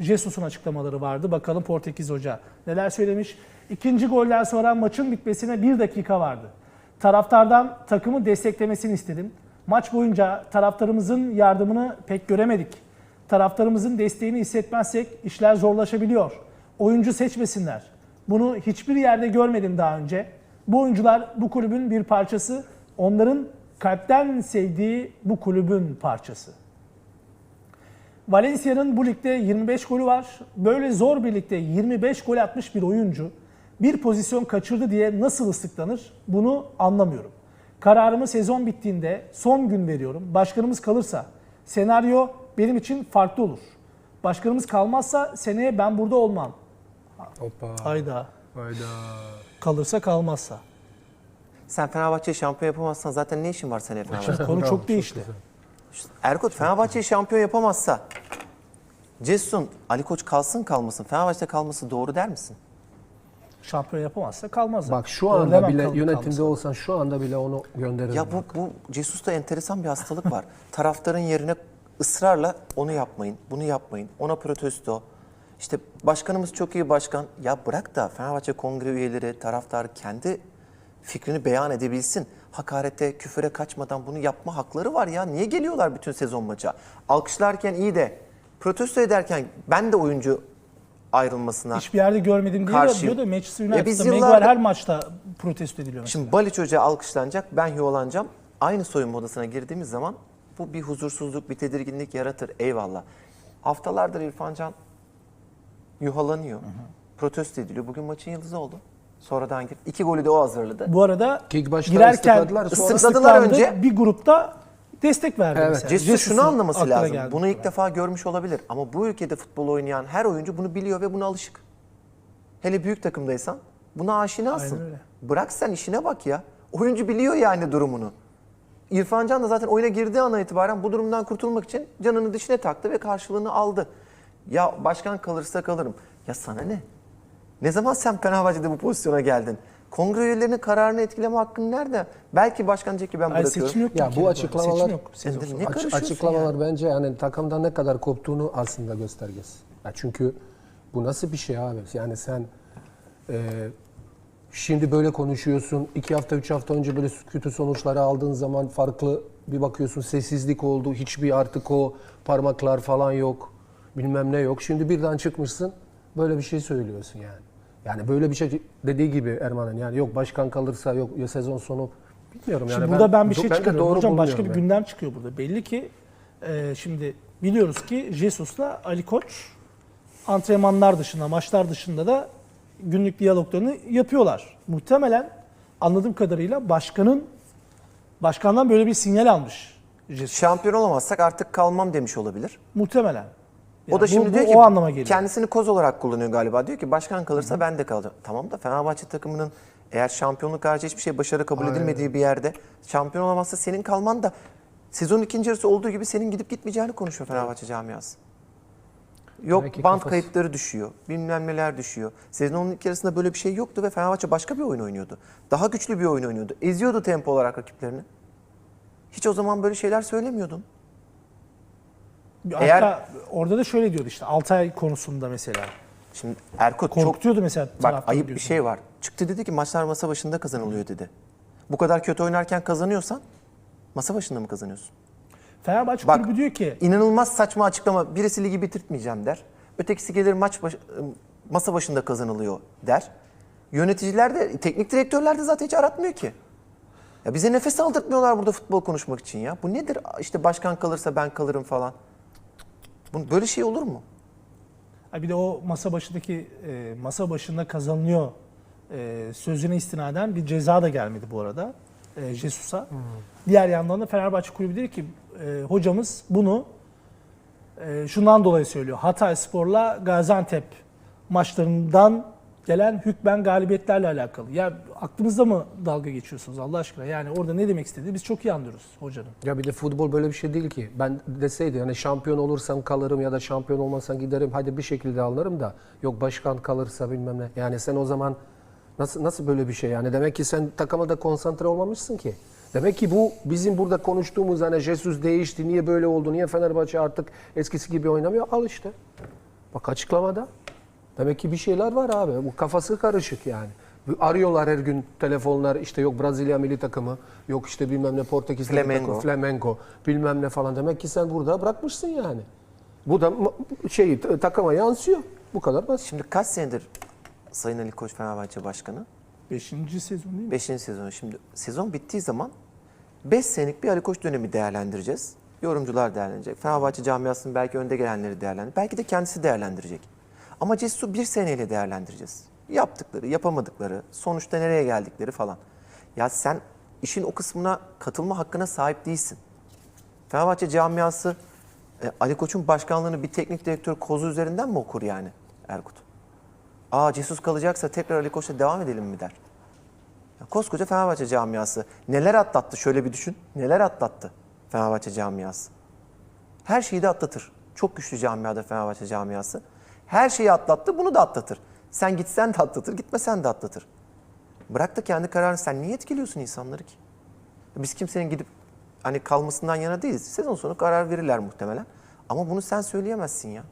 Jesus'un açıklamaları vardı. Bakalım Portekiz Hoca neler söylemiş. İkinci golden sonra maçın bitmesine bir dakika vardı. Taraftardan takımı desteklemesini istedim. Maç boyunca taraftarımızın yardımını pek göremedik. Taraftarımızın desteğini hissetmezsek işler zorlaşabiliyor. Oyuncu seçmesinler. Bunu hiçbir yerde görmedim daha önce. Bu oyuncular bu kulübün bir parçası. Onların kalpten sevdiği bu kulübün parçası. Valencia'nın bu ligde 25 golü var. Böyle zor bir ligde 25 gol atmış bir oyuncu bir pozisyon kaçırdı diye nasıl ıslıklanır bunu anlamıyorum. Kararımı sezon bittiğinde son gün veriyorum. Başkanımız kalırsa senaryo benim için farklı olur. Başkanımız kalmazsa seneye ben burada olmam. Hoppa. Hayda. Hayda. Kalırsa kalmazsa. Sen Fenerbahçe'yi şampiyon yapamazsan zaten ne işin var seneye Fenerbahçe'de? Konu çok değişti. Erkut Fenerbahçe'yi şampiyon yapamazsa Cessun, Ali Koç kalsın kalmasın Fenerbahçe'de kalması doğru der misin? Şampiyon yapamazsa kalmaz. Bak şu anda demem bile kal- yönetimde kalmasa. olsan şu anda bile onu gönderirim. Ya bu, bu Cesus'ta enteresan bir hastalık var. Taraftarın yerine ısrarla onu yapmayın, bunu yapmayın, ona protesto. İşte başkanımız çok iyi başkan. Ya bırak da Fenerbahçe kongre üyeleri, taraftar kendi fikrini beyan edebilsin. Hakarete, küfüre kaçmadan bunu yapma hakları var ya. Niye geliyorlar bütün sezon maça? Alkışlarken iyi de protesto ederken ben de oyuncu ayrılmasına Hiçbir yerde görmedim diye Karşıyım. diyor da Manchester Ya biz United'da yıllardır- Maguire her maçta protesto ediliyor mesela. Şimdi Baliç Hoca alkışlanacak, ben yuvalanacağım. Aynı soyunma odasına girdiğimiz zaman bu bir huzursuzluk, bir tedirginlik yaratır. Eyvallah. Haftalardır İrfan Can yuhalanıyor. Protesto ediliyor. Bugün maçın yıldızı oldu. Sonradan gir. İki golü de o hazırladı. Bu arada başta girerken ıslıkladılar, sonra- önce. Bir grupta destek verdi Evet. mesela. Jesus'un şunu anlaması aklına lazım. geldi. Bunu ilk defa görmüş olabilir. Ama bu ülkede futbol oynayan her oyuncu bunu biliyor ve buna alışık. Hele büyük takımdaysan buna aşinasın. Aynen öyle. Bırak sen işine bak ya. Oyuncu biliyor yani durumunu. İrfan Can da zaten oyuna girdiği ana itibaren bu durumdan kurtulmak için canını dişine taktı ve karşılığını aldı. Ya başkan kalırsa kalırım. Ya sana ne? Ne zaman sen Fenerbahçe'de bu pozisyona geldin? Kongre üyelerinin kararını etkileme hakkın nerede? Belki başkan diyecek ki ben Hayır, bırakıyorum. seçim yok. Ya bu açıklamalar- Seçim yok. de sonu. ne Aç- açıklamalar yani? bence yani takımdan ne kadar koptuğunu aslında göstergesi. Ya çünkü bu nasıl bir şey abi? Yani sen e, şimdi böyle konuşuyorsun. iki hafta, üç hafta önce böyle kötü sonuçları aldığın zaman farklı bir bakıyorsun sessizlik oldu. Hiçbir artık o parmaklar falan yok. Bilmem ne yok. Şimdi birden çıkmışsın böyle bir şey söylüyorsun yani. Yani böyle bir şey dediği gibi Erman'ın yani yok başkan kalırsa yok ya sezon sonu bilmiyorum yani. Şimdi burada ben bir do- şey çıkarıyorum. doğru Hocam başka bir gündem çıkıyor burada. Belli ki e, şimdi biliyoruz ki Jesus'la Ali Koç antrenmanlar dışında, maçlar dışında da günlük diyaloglarını yapıyorlar. Muhtemelen anladığım kadarıyla başkanın başkandan böyle bir sinyal almış Jesus. Şampiyon olamazsak artık kalmam demiş olabilir. Muhtemelen. O Yani da bu- şimdi bu diyor ki o anlama geliyor. kendisini koz olarak kullanıyor galiba. Diyor ki başkan kalırsa ben de kalacağım. Tamam da Fenerbahçe takımının eğer şampiyonluk harici hiçbir şey başarı kabul edilmediği bir yerde şampiyon olamazsa senin kalman da sezonun ikinci yarısı olduğu gibi senin gidip gitmeyeceğini konuşuyor Fenerbahçe camiası. Yok Belki band kafası- kayıtları düşüyor. Bilmem neler düşüyor. Sezonun ilk yarısında böyle bir şey yoktu ve Fenerbahçe başka bir oyun oynuyordu. Daha güçlü bir oyun oynuyordu. Eziyordu tempo olarak rakiplerini. Hiç o zaman böyle şeyler söylemiyordun. Hatta Eğer- orada da şöyle diyordu işte Altay konusunda mesela. Şimdi Erkut çok Korkutuyordu mesela Bak ayıp bir diyorsun. şey var. Çıktı dedi ki maçlar masa başında kazanılıyor dedi. Bu kadar kötü oynarken kazanıyorsan masa başında mı kazanıyorsun? Fenerbahçe Bak kulübü diyor ki inanılmaz saçma açıklama. Birisi ligi bitirtmeyeceğim der. Ötekisi gelir maç baş- masa başında kazanılıyor der. Yöneticiler de teknik direktörler de zaten hiç aratmıyor ki. Ya bize nefes aldırtmıyorlar burada futbol konuşmak için ya. Bu nedir? İşte başkan kalırsa ben kalırım falan. Bu böyle şey olur mu? Ha bir de o masa başındaki e, masa başında kazanılıyor e, sözüne istinaden bir ceza da gelmedi bu arada e, Jesus'a. Diğer yandan da Fenerbahçe Kulübü dedi ki e, hocamız bunu e, şundan dolayı söylüyor. Hatay Spor'la Gaziantep maçlarından gelen hükmen galibiyetlerle alakalı. Ya aklınızda mı dalga geçiyorsunuz Allah aşkına? Yani orada ne demek istediğini biz çok iyi anlıyoruz hocanın. Ya bir de futbol böyle bir şey değil ki. Ben deseydi hani şampiyon olursam kalırım ya da şampiyon olmazsan giderim. Hadi bir şekilde alırım da yok başkan kalırsa bilmem ne. Yani sen o zaman nasıl nasıl böyle bir şey yani demek ki sen takıma da konsantre olmamışsın ki. Demek ki bu bizim burada konuştuğumuz hani Jesus değişti, niye böyle oldu, niye Fenerbahçe artık eskisi gibi oynamıyor? Al işte. Bak açıklamada. Demek ki bir şeyler var abi. Bu kafası karışık yani. Arıyorlar her gün telefonlar işte yok Brezilya milli takımı, yok işte bilmem ne Portekiz Flamengo. takımı, Flamengo, bilmem ne falan. Demek ki sen burada bırakmışsın yani. Bu da t- takıma yansıyor. Bu kadar basit. Şimdi kaç senedir Sayın Ali Koç Fenerbahçe Başkanı? 5. sezon değil mi? 5. sezonu. Şimdi sezon bittiği zaman 5 senelik bir Ali Koç dönemi değerlendireceğiz. Yorumcular değerlendirecek. Fenerbahçe camiasının belki önde gelenleri değerlendirecek. Belki de kendisi değerlendirecek. Ama Cesus'u bir seneyle değerlendireceğiz. Yaptıkları, yapamadıkları, sonuçta nereye geldikleri falan. Ya sen işin o kısmına katılma hakkına sahip değilsin. Fenerbahçe camiası e, Ali Koç'un başkanlığını bir teknik direktör kozu üzerinden mi okur yani Erkut? Aa Cesus kalacaksa tekrar Ali Koç'la devam edelim mi der. Ya koskoca Fenerbahçe camiası neler atlattı şöyle bir düşün. Neler atlattı Fenerbahçe camiası. Her şeyi de atlatır. Çok güçlü camiada Fenerbahçe camiası. Her şeyi atlattı bunu da atlatır. Sen gitsen de atlatır, gitmesen de atlatır. Bırak da kendi kararını sen niye etkiliyorsun insanları ki? Biz kimsenin gidip hani kalmasından yana değiliz. Sezon sonu karar verirler muhtemelen. Ama bunu sen söyleyemezsin ya.